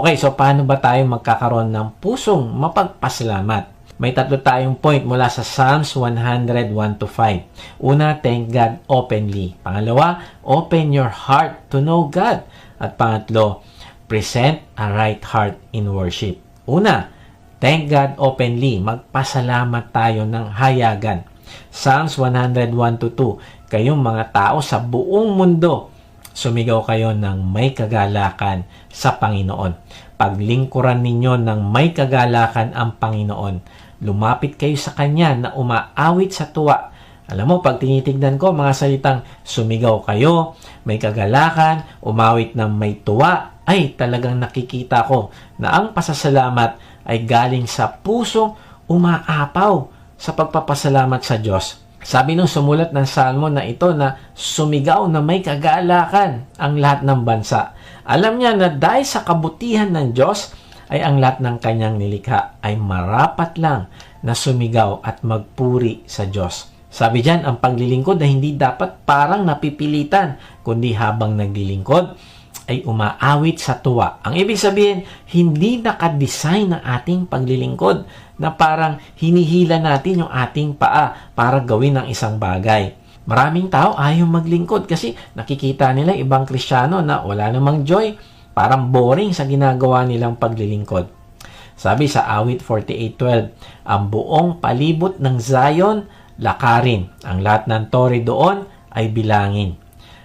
Okay, so paano ba tayo magkakaroon ng pusong mapagpasalamat? May tatlo tayong point mula sa Psalms 101 to 5. Una, thank God openly. Pangalawa, open your heart to know God. At pangatlo, present a right heart in worship. Una, thank God openly. Magpasalamat tayo ng hayagan. Psalms 101 to 2. Kayong mga tao sa buong mundo, sumigaw kayo ng may kagalakan sa Panginoon. Paglingkuran ninyo ng may kagalakan ang Panginoon. Lumapit kayo sa Kanya na umaawit sa tuwa. Alam mo, pag tinitignan ko mga salitang sumigaw kayo, may kagalakan, umawit ng may tuwa, ay talagang nakikita ko na ang pasasalamat ay galing sa pusong umaapaw sa pagpapasalamat sa Diyos. Sabi nung sumulat ng salmo na ito na sumigaw na may kagalakan ang lahat ng bansa. Alam niya na dahil sa kabutihan ng Diyos ay ang lahat ng kanyang nilikha ay marapat lang na sumigaw at magpuri sa Diyos. Sabi diyan, ang paglilingkod ay hindi dapat parang napipilitan, kundi habang naglilingkod ay umaawit sa tuwa. Ang ibig sabihin, hindi nakadesign ang ating paglilingkod na parang hinihila natin yung ating paa para gawin ang isang bagay. Maraming tao ayaw maglingkod kasi nakikita nila ibang kristyano na wala namang joy, parang boring sa ginagawa nilang paglilingkod. Sabi sa awit 48.12, ang buong palibot ng Zion, lakarin. Ang lahat ng tore doon ay bilangin.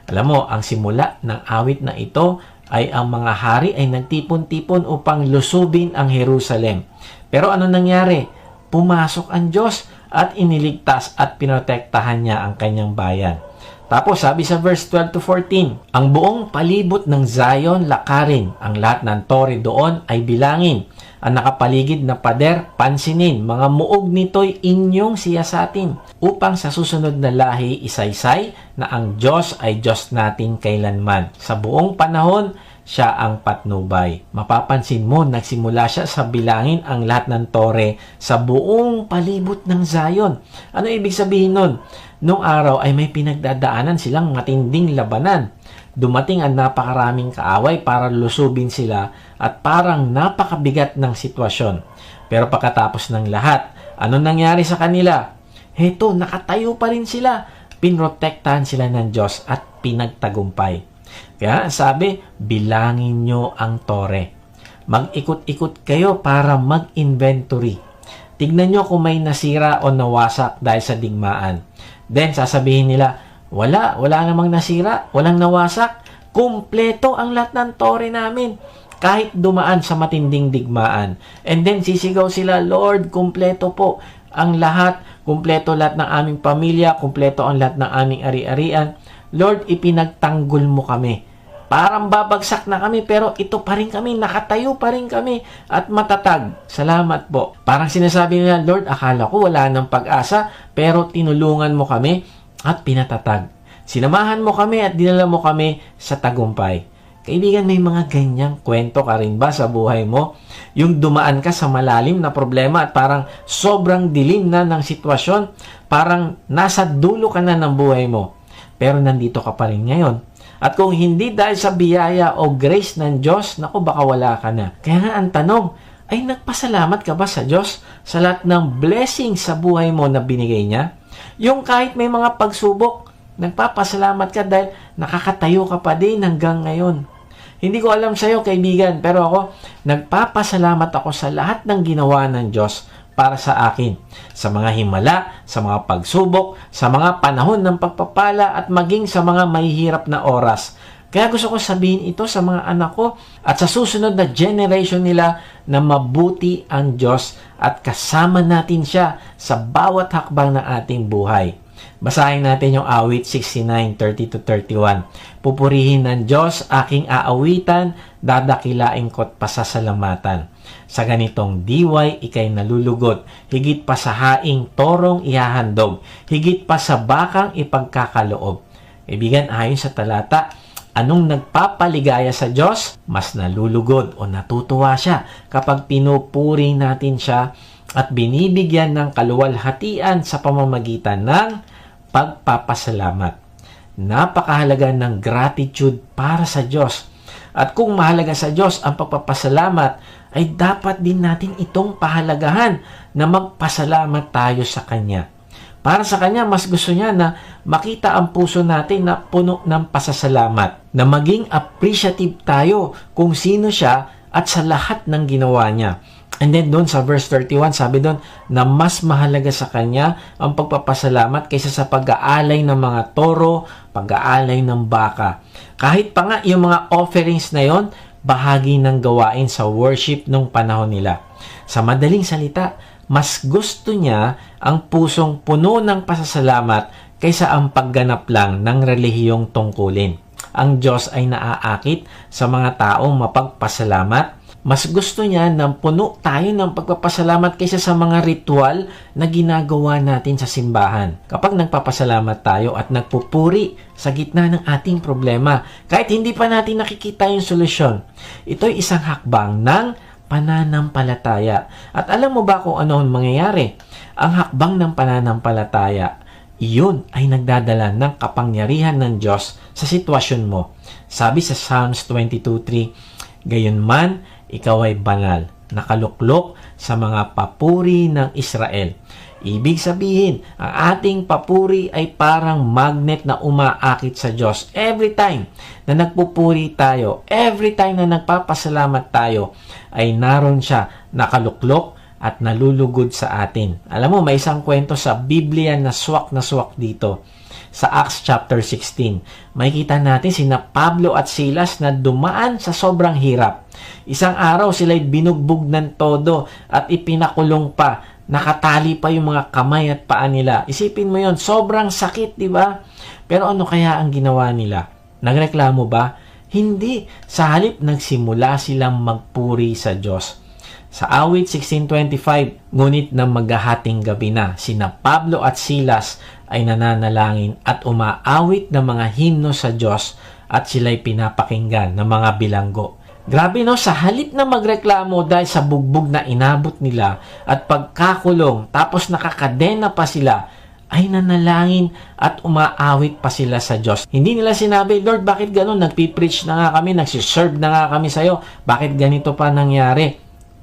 Alam mo, ang simula ng awit na ito ay ang mga hari ay nagtipon-tipon upang lusubin ang Jerusalem. Pero ano nangyari? Pumasok ang Diyos at iniligtas at pinotektahan niya ang kanyang bayan. Tapos sabi sa verse 12 to 14, ang buong palibot ng Zion lakarin, ang lahat ng tore doon ay bilangin. Ang nakapaligid na pader, pansinin, mga muog nito'y inyong siyasatin, upang sa susunod na lahi isaysay na ang Diyos ay Diyos natin kailanman. Sa buong panahon, siya ang patnubay. Mapapansin mo, nagsimula siya sa bilangin ang lahat ng tore sa buong palibot ng Zion. Ano ibig sabihin nun? Noong araw ay may pinagdadaanan silang matinding labanan. Dumating ang napakaraming kaaway para lusubin sila at parang napakabigat ng sitwasyon. Pero pagkatapos ng lahat, ano nangyari sa kanila? Heto, nakatayo pa rin sila. Pinrotektahan sila ng Diyos at pinagtagumpay. Kaya sabi, bilangin nyo ang tore. Mag-ikot-ikot kayo para mag-inventory. Tignan nyo kung may nasira o nawasak dahil sa digmaan. Then, sasabihin nila, wala, wala namang nasira, walang nawasak. Kumpleto ang lahat ng tore namin. Kahit dumaan sa matinding digmaan. And then, sisigaw sila, Lord, kumpleto po ang lahat. Kumpleto lahat ng aming pamilya. Kumpleto ang lahat ng aming ari-arian. Lord, ipinagtanggol mo kami. Parang babagsak na kami pero ito pa rin kami, nakatayo pa rin kami at matatag. Salamat po. Parang sinasabi nila, Lord, akala ko wala ng pag-asa pero tinulungan mo kami at pinatatag. Sinamahan mo kami at dinala mo kami sa tagumpay. Kaibigan, may mga ganyang kwento ka rin ba sa buhay mo? Yung dumaan ka sa malalim na problema at parang sobrang dilim na ng sitwasyon, parang nasa dulo ka na ng buhay mo. Pero nandito ka pa rin ngayon. At kung hindi dahil sa biyaya o grace ng Diyos, naku baka wala ka na. Kaya nga ang tanong, ay nagpasalamat ka ba sa Diyos sa lahat ng blessing sa buhay mo na binigay niya? Yung kahit may mga pagsubok, nagpapasalamat ka dahil nakakatayo ka pa din hanggang ngayon. Hindi ko alam sa iyo, kaibigan, pero ako, nagpapasalamat ako sa lahat ng ginawa ng Diyos para sa akin. Sa mga himala, sa mga pagsubok, sa mga panahon ng pagpapala at maging sa mga mahihirap na oras. Kaya gusto ko sabihin ito sa mga anak ko at sa susunod na generation nila na mabuti ang Diyos at kasama natin siya sa bawat hakbang ng ating buhay. Basahin natin yung awit 69, 30-31. Pupurihin ng Diyos aking aawitan, dadakilain ko't pasasalamatan. Sa ganitong diway, ikay nalulugod, higit pa sa haing torong ihahandog, higit pa sa bakang ipagkakaloob. Ibigan ayon sa talata, anong nagpapaligaya sa Diyos? Mas nalulugod o natutuwa siya kapag pinupuri natin siya at binibigyan ng kaluwalhatian sa pamamagitan ng pagpapasalamat. Napakahalaga ng gratitude para sa Diyos. At kung mahalaga sa Diyos ang pagpapasalamat, ay dapat din natin itong pahalagahan na magpasalamat tayo sa Kanya. Para sa Kanya, mas gusto niya na makita ang puso natin na puno ng pasasalamat, na maging appreciative tayo kung sino siya at sa lahat ng ginawa niya. And then doon sa verse 31, sabi doon na mas mahalaga sa kanya ang pagpapasalamat kaysa sa pag-aalay ng mga toro, pag-aalay ng baka. Kahit pa nga yung mga offerings na yon, bahagi ng gawain sa worship nung panahon nila. Sa madaling salita, mas gusto niya ang pusong puno ng pasasalamat kaysa ang pagganap lang ng relihiyong tungkulin. Ang Diyos ay naaakit sa mga taong mapagpasalamat mas gusto niya na puno tayo ng pagpapasalamat kaysa sa mga ritual na ginagawa natin sa simbahan. Kapag nagpapasalamat tayo at nagpupuri sa gitna ng ating problema, kahit hindi pa natin nakikita yung solusyon, ito'y isang hakbang ng pananampalataya. At alam mo ba kung ano ang mangyayari? Ang hakbang ng pananampalataya, iyon ay nagdadala ng kapangyarihan ng Diyos sa sitwasyon mo. Sabi sa Psalms 22.3, Gayon man, ikaw ay banal, nakaluklok sa mga papuri ng Israel. Ibig sabihin, ang ating papuri ay parang magnet na umaakit sa Diyos. Every time na nagpupuri tayo, every time na nagpapasalamat tayo, ay naroon siya nakaluklok at nalulugod sa atin. Alam mo, may isang kwento sa Biblia na swak na swak dito sa Acts chapter 16. Makikita natin sina Pablo at Silas na dumaan sa sobrang hirap. Isang araw sila'y binugbog ng todo at ipinakulong pa. Nakatali pa yung mga kamay at paa nila. Isipin mo yon sobrang sakit, di ba? Pero ano kaya ang ginawa nila? Nagreklamo ba? Hindi. Sa halip nagsimula silang magpuri sa Diyos. Sa awit 1625, ngunit ng maghahating gabi na, sina Pablo at Silas ay nananalangin at umaawit ng mga himno sa Diyos at sila'y pinapakinggan ng mga bilanggo. Grabe no, sa halip na magreklamo dahil sa bugbog na inabot nila at pagkakulong tapos nakakadena pa sila, ay nanalangin at umaawit pa sila sa Diyos. Hindi nila sinabi, Lord, bakit ganun? Nagpipreach na nga kami, nagsiserve na nga kami sa'yo. Bakit ganito pa nangyari?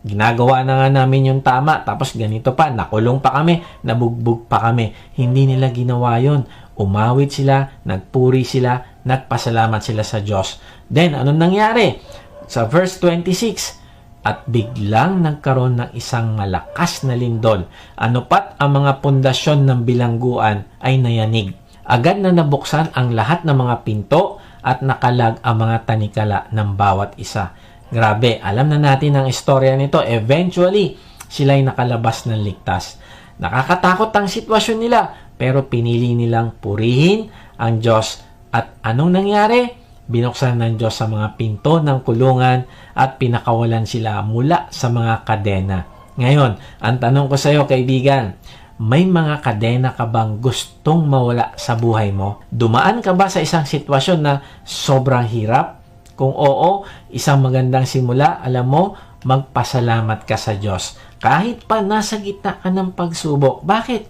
Ginagawa na nga namin yung tama, tapos ganito pa, nakulong pa kami, nabugbog pa kami. Hindi nila ginawa yon. Umawit sila, nagpuri sila, nagpasalamat sila sa Diyos. Then, anong nangyari? Sa verse 26, at biglang nagkaroon ng isang malakas na lindol. Ano pat ang mga pundasyon ng bilangguan ay nayanig. Agad na nabuksan ang lahat ng mga pinto at nakalag ang mga tanikala ng bawat isa. Grabe, alam na natin ang istorya nito. Eventually, sila'y nakalabas ng ligtas. Nakakatakot ang sitwasyon nila, pero pinili nilang purihin ang Diyos. At anong nangyari? Binuksan ng Diyos sa mga pinto ng kulungan at pinakawalan sila mula sa mga kadena. Ngayon, ang tanong ko sa iyo, kaibigan, may mga kadena ka bang gustong mawala sa buhay mo? Dumaan ka ba sa isang sitwasyon na sobrang hirap? Kung oo, isang magandang simula, alam mo, magpasalamat ka sa Diyos. Kahit pa nasa gitna ka ng pagsubok. Bakit?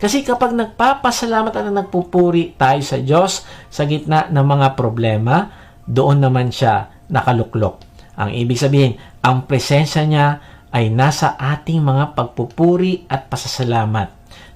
Kasi kapag nagpapasalamat at nagpupuri tayo sa Diyos sa gitna ng mga problema, doon naman siya nakaluklok. Ang ibig sabihin, ang presensya niya ay nasa ating mga pagpupuri at pasasalamat.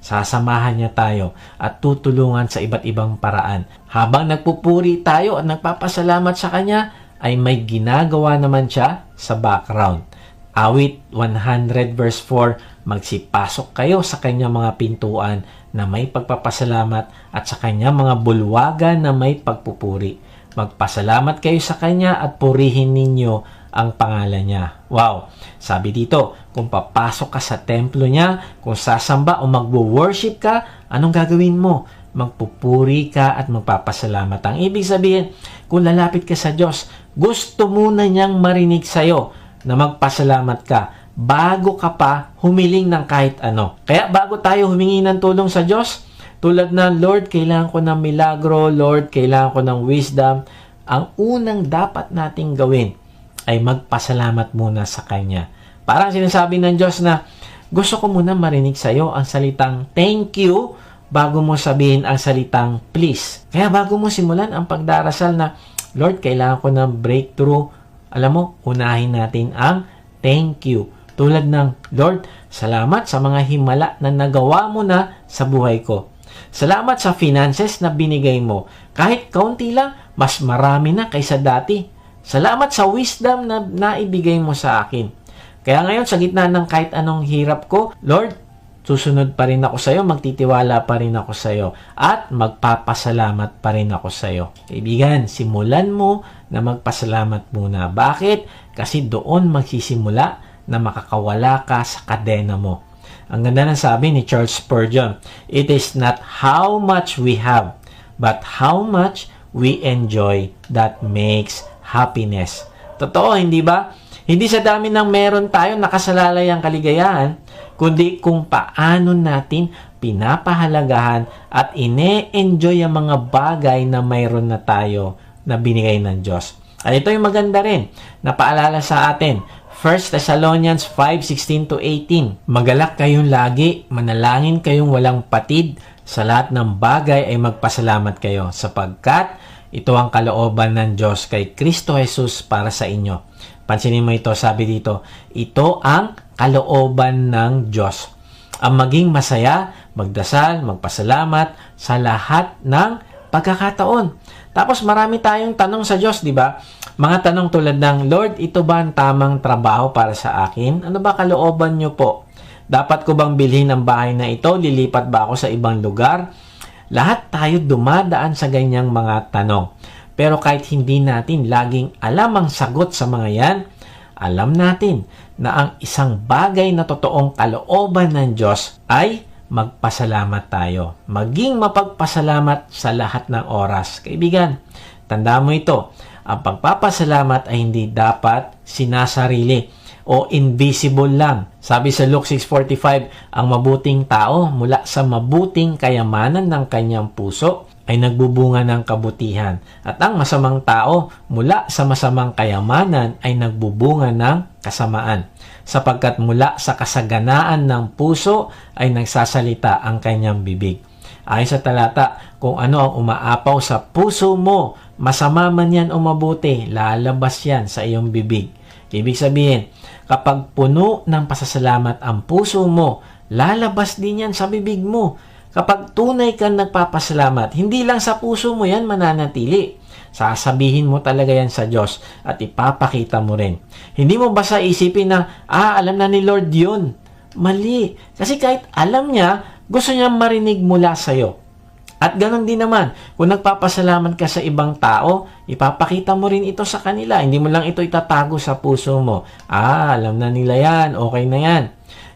Sasamahan niya tayo at tutulungan sa iba't ibang paraan. Habang nagpupuri tayo at nagpapasalamat sa Kanya, ay may ginagawa naman siya sa background. Awit 100 verse 4, magsipasok kayo sa kanyang mga pintuan na may pagpapasalamat at sa kanyang mga bulwagan na may pagpupuri. Magpasalamat kayo sa kanya at purihin ninyo ang pangalan niya. Wow! Sabi dito, kung papasok ka sa templo niya, kung sasamba o magwo-worship ka, anong gagawin mo? Magpupuri ka at magpapasalamat. Ang ibig sabihin, kung lalapit ka sa Diyos, gusto muna niyang marinig sa'yo na magpasalamat ka bago ka pa humiling ng kahit ano. Kaya bago tayo humingi ng tulong sa Diyos, tulad na, Lord, kailangan ko ng milagro, Lord, kailangan ko ng wisdom, ang unang dapat nating gawin ay magpasalamat muna sa Kanya. Parang sinasabi ng Diyos na, gusto ko muna marinig sa iyo ang salitang thank you bago mo sabihin ang salitang please. Kaya bago mo simulan ang pagdarasal na Lord, kailangan ko ng breakthrough. Alam mo, unahin natin ang thank you. Tulad ng, Lord, salamat sa mga himala na nagawa mo na sa buhay ko. Salamat sa finances na binigay mo. Kahit kaunti lang, mas marami na kaysa dati. Salamat sa wisdom na naibigay mo sa akin. Kaya ngayon, sa gitna ng kahit anong hirap ko, Lord, susunod pa rin ako sa iyo, magtitiwala pa rin ako sa iyo, at magpapasalamat pa rin ako sa iyo. Kaibigan, simulan mo na magpasalamat muna. Bakit? Kasi doon magsisimula na makakawala ka sa kadena mo. Ang ganda ng sabi ni Charles Spurgeon, It is not how much we have, but how much we enjoy that makes happiness. Totoo, hindi ba? Hindi sa dami ng meron tayo nakasalalay ang kaligayahan, kundi kung paano natin pinapahalagahan at ine-enjoy ang mga bagay na mayroon na tayo na binigay ng Diyos. At ito yung maganda rin, na paalala sa atin, 1 Thessalonians 5:16 to 18. Magalak kayong lagi, manalangin kayong walang patid, sa lahat ng bagay ay magpasalamat kayo sapagkat ito ang kalooban ng Diyos kay Kristo Jesus para sa inyo. Pansinin mo ito, sabi dito, ito ang kalooban ng Diyos. Ang maging masaya, magdasal, magpasalamat sa lahat ng pagkakataon. Tapos marami tayong tanong sa Diyos, di ba? Mga tanong tulad ng, Lord, ito ba ang tamang trabaho para sa akin? Ano ba kalooban niyo po? Dapat ko bang bilhin ang bahay na ito? Lilipat ba ako sa ibang lugar? Lahat tayo dumadaan sa ganyang mga tanong. Pero kahit hindi natin laging alam ang sagot sa mga yan, alam natin na ang isang bagay na totoong kalooban ng Diyos ay magpasalamat tayo. Maging mapagpasalamat sa lahat ng oras. Kaibigan, tanda mo ito, ang pagpapasalamat ay hindi dapat sinasarili o invisible lang. Sabi sa Luke 6.45, ang mabuting tao mula sa mabuting kayamanan ng kanyang puso ay nagbubunga ng kabutihan. At ang masamang tao mula sa masamang kayamanan ay nagbubunga ng kasamaan. Sapagkat mula sa kasaganaan ng puso ay nagsasalita ang kanyang bibig. Ayon sa talata, kung ano ang umaapaw sa puso mo, masama man yan o mabuti, lalabas yan sa iyong bibig. Ibig sabihin, kapag puno ng pasasalamat ang puso mo, lalabas din yan sa bibig mo. Kapag tunay kang nagpapasalamat, hindi lang sa puso mo yan mananatili. Sasabihin mo talaga yan sa Diyos at ipapakita mo rin. Hindi mo basta isipin na, ah, alam na ni Lord yun. Mali. Kasi kahit alam niya, gusto niya marinig mula sa'yo. At ganun din naman, kung nagpapasalamat ka sa ibang tao, ipapakita mo rin ito sa kanila. Hindi mo lang ito itatago sa puso mo. Ah, alam na nila yan. Okay na yan.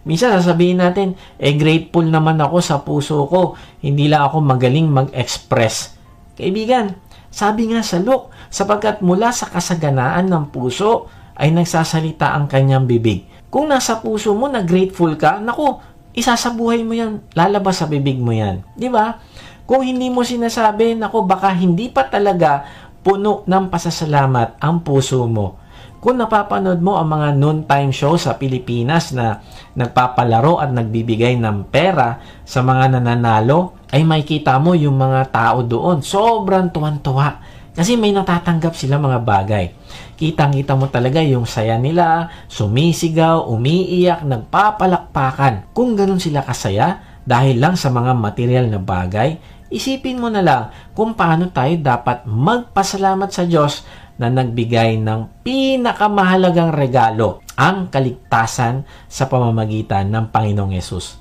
Minsan sasabihin natin, eh grateful naman ako sa puso ko. Hindi lang ako magaling mag-express. Kaibigan, sabi nga sa Luke, sapagkat mula sa kasaganaan ng puso ay nagsasalita ang kanyang bibig. Kung nasa puso mo na grateful ka, naku, isasabuhay mo yan, lalabas sa bibig mo yan. Di ba? Kung hindi mo sinasabi, nako baka hindi pa talaga puno ng pasasalamat ang puso mo. Kung napapanood mo ang mga noontime show sa Pilipinas na nagpapalaro at nagbibigay ng pera sa mga nananalo, ay makikita mo yung mga tao doon. Sobrang tuwan-tuwa. Kasi may natatanggap sila mga bagay. Kitang-kita mo talaga yung saya nila, sumisigaw, umiiyak, nagpapalakpakan. Kung ganun sila kasaya, dahil lang sa mga material na bagay, Isipin mo na lang kung paano tayo dapat magpasalamat sa Diyos na nagbigay ng pinakamahalagang regalo, ang kaligtasan sa pamamagitan ng Panginoong Yesus.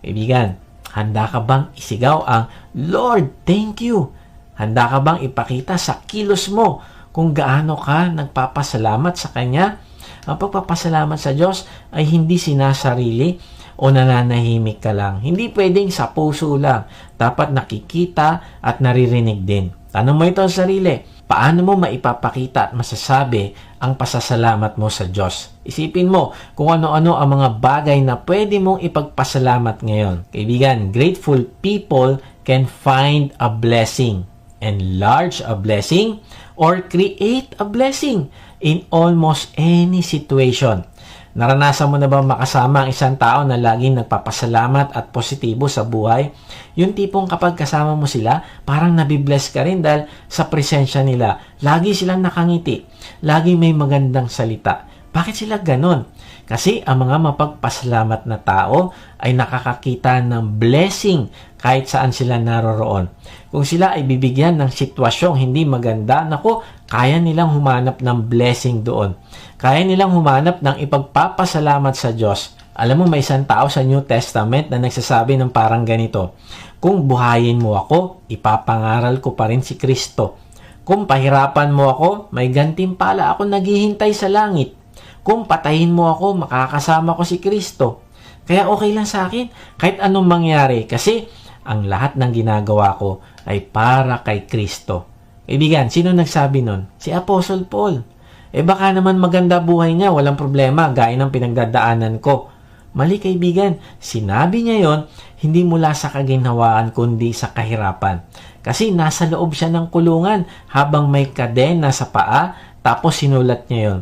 Kaibigan, handa ka bang isigaw ang Lord, thank you? Handa ka bang ipakita sa kilos mo kung gaano ka nagpapasalamat sa Kanya? Ang pagpapasalamat sa Diyos ay hindi sinasarili o nananahimik ka lang. Hindi pwedeng sa puso lang. Dapat nakikita at naririnig din. Tanong mo ito sa sarili. Paano mo maipapakita at masasabi ang pasasalamat mo sa Diyos? Isipin mo kung ano-ano ang mga bagay na pwede mong ipagpasalamat ngayon. Kaibigan, grateful people can find a blessing, enlarge a blessing, or create a blessing. in almost any situation. Naranasan mo na ba makasama ang isang tao na laging nagpapasalamat at positibo sa buhay? Yung tipong kapag kasama mo sila, parang nabibless ka rin dahil sa presensya nila. Lagi silang nakangiti. Lagi may magandang salita. Bakit sila ganon? Kasi ang mga mapagpasalamat na tao ay nakakakita ng blessing kahit saan sila naroroon. Kung sila ay bibigyan ng sitwasyong hindi maganda, nako, kaya nilang humanap ng blessing doon. Kaya nilang humanap ng ipagpapasalamat sa Diyos. Alam mo, may isang tao sa New Testament na nagsasabi ng parang ganito, Kung buhayin mo ako, ipapangaral ko pa rin si Kristo. Kung pahirapan mo ako, may gantimpala ako naghihintay sa langit. Kung patayin mo ako, makakasama ko si Kristo. Kaya okay lang sa akin, kahit anong mangyari, kasi ang lahat ng ginagawa ko ay para kay Kristo. Kaibigan, sino nagsabi nun? Si Apostle Paul. Eh baka naman maganda buhay niya, walang problema, gaya ng pinagdadaanan ko. Mali kaibigan, sinabi niya yon hindi mula sa kaginhawaan kundi sa kahirapan. Kasi nasa loob siya ng kulungan habang may kadena sa paa tapos sinulat niya yon.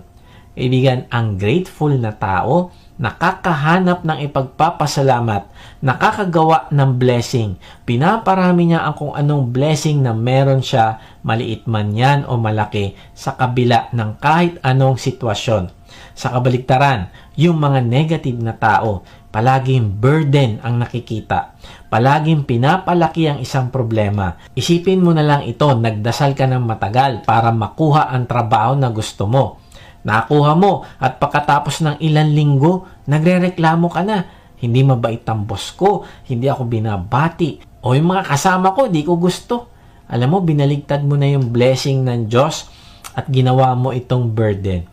Kaibigan, ang grateful na tao, nakakahanap ng ipagpapasalamat, nakakagawa ng blessing. Pinaparami niya ang kung anong blessing na meron siya, maliit man yan o malaki, sa kabila ng kahit anong sitwasyon. Sa kabaligtaran, yung mga negative na tao, palaging burden ang nakikita. Palaging pinapalaki ang isang problema. Isipin mo na lang ito, nagdasal ka ng matagal para makuha ang trabaho na gusto mo. Nakuha mo at pagkatapos ng ilang linggo, nagrereklamo ka na. Hindi mabait ang boss ko, hindi ako binabati, o yung mga kasama ko, di ko gusto. Alam mo, binaligtad mo na yung blessing ng Diyos at ginawa mo itong burden.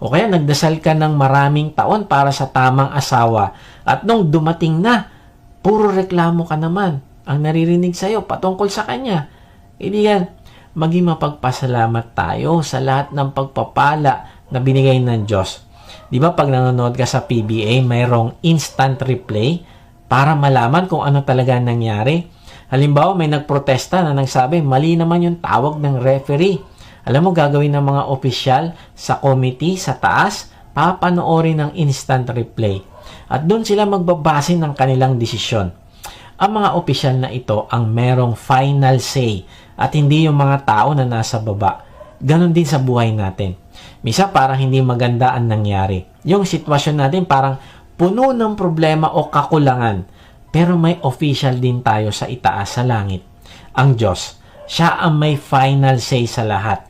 O kaya nagdasal ka ng maraming taon para sa tamang asawa at nung dumating na, puro reklamo ka naman ang naririnig sa'yo patungkol sa kanya. Kaibigan, maging mapagpasalamat tayo sa lahat ng pagpapala na binigay ng Diyos. Di ba pag nanonood ka sa PBA, mayroong instant replay para malaman kung ano talaga nangyari? Halimbawa, may nagprotesta na nagsabi, mali naman yung tawag ng referee. Alam mo, gagawin ng mga opisyal sa committee, sa taas, papanoorin ng instant replay. At doon sila magbabase ng kanilang desisyon. Ang mga opisyal na ito ang merong final say at hindi yung mga tao na nasa baba. Ganon din sa buhay natin. Misa parang hindi maganda ang nangyari. Yung sitwasyon natin parang puno ng problema o kakulangan. Pero may official din tayo sa itaas sa langit. Ang Diyos. Siya ang may final say sa lahat.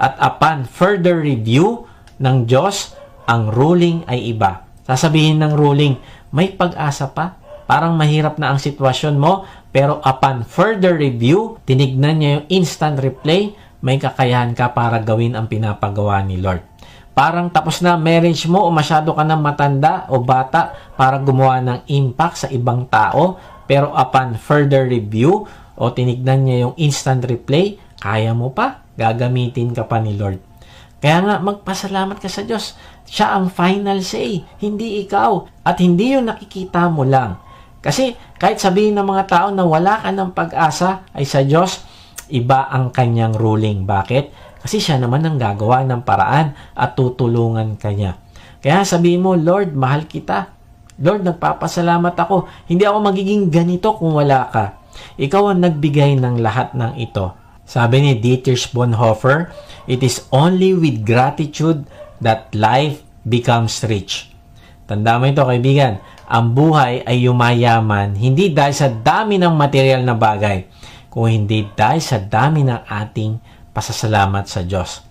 At upon further review ng Diyos, ang ruling ay iba. Sasabihin ng ruling, may pag-asa pa. Parang mahirap na ang sitwasyon mo, pero upon further review, tinignan niya yung instant replay, may kakayahan ka para gawin ang pinapagawa ni Lord. Parang tapos na marriage mo o masyado ka na matanda o bata para gumawa ng impact sa ibang tao, pero upon further review o tinignan niya yung instant replay, kaya mo pa, gagamitin ka pa ni Lord. Kaya nga, magpasalamat ka sa Diyos. Siya ang final say, hindi ikaw. At hindi yung nakikita mo lang. Kasi kahit sabihin ng mga tao na wala ka ng pag-asa, ay sa Diyos, iba ang kanyang ruling. Bakit? Kasi siya naman ang gagawa ng paraan at tutulungan kanya. Kaya sabihin mo, Lord, mahal kita. Lord, nagpapasalamat ako. Hindi ako magiging ganito kung wala ka. Ikaw ang nagbigay ng lahat ng ito. Sabi ni Dietrich Bonhoeffer, it is only with gratitude that life becomes rich. Tanda mo ito, kaibigan. Ang buhay ay yumayaman hindi dahil sa dami ng material na bagay, kung hindi dahil sa dami ng ating pasasalamat sa Diyos.